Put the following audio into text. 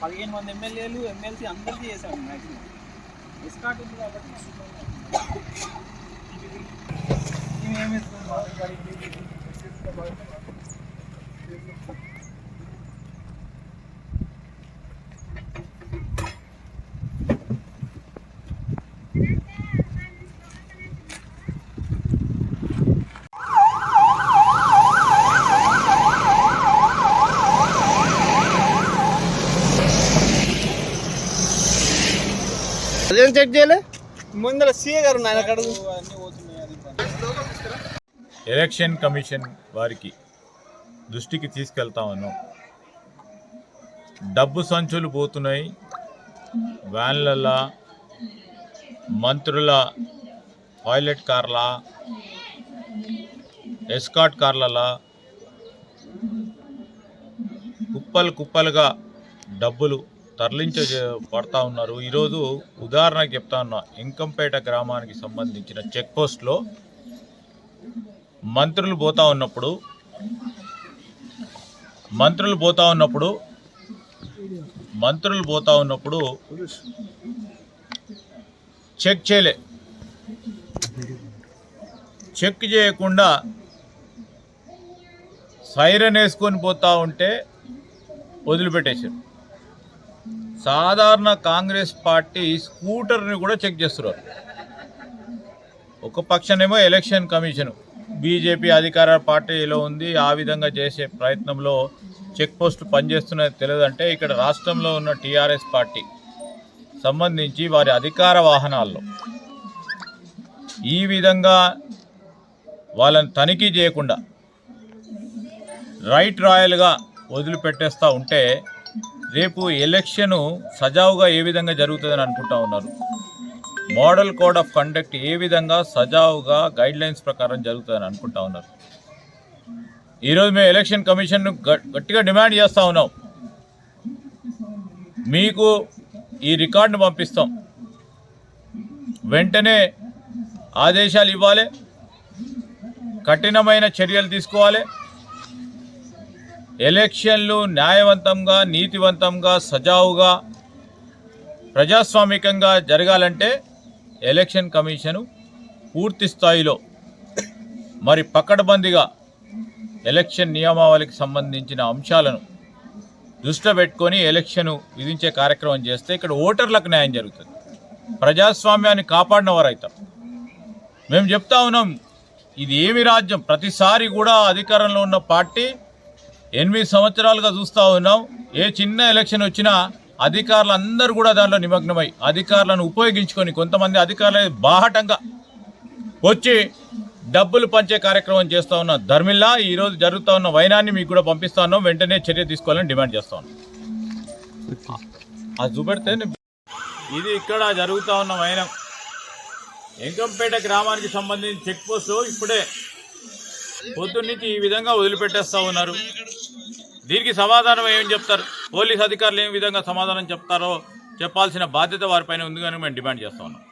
పదిహేను మంది ఎమ్మెల్యేలు ఎమ్మెల్సీ అందరికీ చేశాడు మ్యాక్సిమం ఇస్కాట్ ఉంది కాబట్టి నాకు ఏమి అదేం చెక్ చేయలే? ముందర సీఏ గారు. ఎలక్షన్ కమిషన్ వారికి దృష్టికి తీసుకెళ్తా ఉన్నాం. డబ్బు సంచులు పోతున్నాయి. వ్యాన్లలా మంత్రుల టాయిలెట్ కార్ల ఎస్కాట్ కార్లలా కుప్పలు కుప్పలుగా డబ్బులు తరలించ పడతా ఉన్నారు. ఈరోజు ఉదాహరణకు చెప్తా ఉన్నా. ఇంకంపేట గ్రామానికి సంబంధించిన చెక్ పోస్ట్లో మంత్రులు పోతా ఉన్నప్పుడు మంత్రులు పోతా ఉన్నప్పుడు మంత్రులు పోతా ఉన్నప్పుడు చెక్ చేయలే. చెక్ చేయకుండా సైరన్ వేసుకొని పోతా ఉంటే వదిలిపెట్టేశారు. సాధారణ కాంగ్రెస్ పార్టీ స్కూటర్ని కూడా చెక్ చేస్తున్నారు. ఒక పక్షనేమో ఎలక్షన్ కమిషన్. బీజేపీ అధికార పార్టీలో ఉంది ఆ విధంగా చేసే ప్రయత్నంలో చెక్ పోస్ట్ పనిచేస్తున్నది తెలియదంటే ఇక్కడ రాష్ట్రంలో ఉన్న టీఆర్ఎస్ పార్టీ సంబంధించి వారి అధికార వాహనాల్లో ఈ విధంగా వాళ్ళని తనిఖీ చేయకుండా రైట్ రాయల్గా వదిలిపెట్టేస్తూ ఉంటే రేపు ఎలక్షను సజావుగా ఏ విధంగా జరుగుతుందని అనుకుంటా ఉన్నారు? మోడల్ కోడ్ ఆఫ్ కండక్ట్ ఏ విధంగా సజావుగా గైడ్ లైన్స్ ప్రకారం జరుగుతుందని అనుకుంటా ఉన్నారు? ఈరోజు మేము ఎలక్షన్ కమిషన్ను గట్టిగా డిమాండ్ చేస్తూ ఉన్నాం. మీకు ఈ రికార్డును పంపిస్తాం. వెంటనే ఆదేశాలు ఇవ్వాలి. కఠినమైన చర్యలు తీసుకోవాలి. ఎలక్షన్లు న్యాయవంతంగా నీతివంతంగా సజావుగా ప్రజాస్వామికంగా జరగాలంటే ఎలక్షన్ కమిషను పూర్తి స్థాయిలో మరి పకడ్బందీగా ఎలక్షన్ నియమావళికి సంబంధించిన అంశాలను దృష్టిలో పెట్టుకొని ఎలక్షన్ విధించే కార్యక్రమం చేస్తే ఇక్కడ ఓటర్లకు న్యాయం జరుగుతుంది. ప్రజాస్వామ్యాన్ని కాపాడిన వారైతాం. మేము చెప్తా ఉన్నాం ఇది ఏమి రాజ్యం? ప్రతిసారి కూడా అధికారంలో ఉన్న పార్టీ ఎనిమిది సంవత్సరాలుగా చూస్తూ ఉన్నాం. ఏ చిన్న ఎలక్షన్ వచ్చినా అధికారులు అందరూ కూడా దానిలో నిమగ్నమై అధికారులను ఉపయోగించుకొని కొంతమంది అధికారులు బాహటంగా వచ్చి డబ్బులు పంచే కార్యక్రమం చేస్తూ ఉన్న ధర్మిల్లా ఈరోజు జరుగుతూ ఉన్న వైనాన్ని మీకు కూడా పంపిస్తా ఉన్నాం. వెంటనే చర్య తీసుకోవాలని డిమాండ్ చేస్తా ఉన్నాం. అది చూపెడితే ఇది ఇక్కడ జరుగుతూ ఉన్న వైనం. ఎంకంపేట గ్రామానికి సంబంధించిన చెక్ పోస్ట్ ఇప్పుడే పొద్దున్నీ ఈ విధంగా వదిలిపెట్టేస్తూ ఉన్నారు. దీనికి సమాధానం ఏం చెప్తారు? పోలీస్ అధికారులు ఏ విధంగా సమాధానం చెప్తారో చెప్పాల్సిన బాధ్యత వారిపైన ఉంది కానీ మేము డిమాండ్ చేస్తా ఉన్నాం.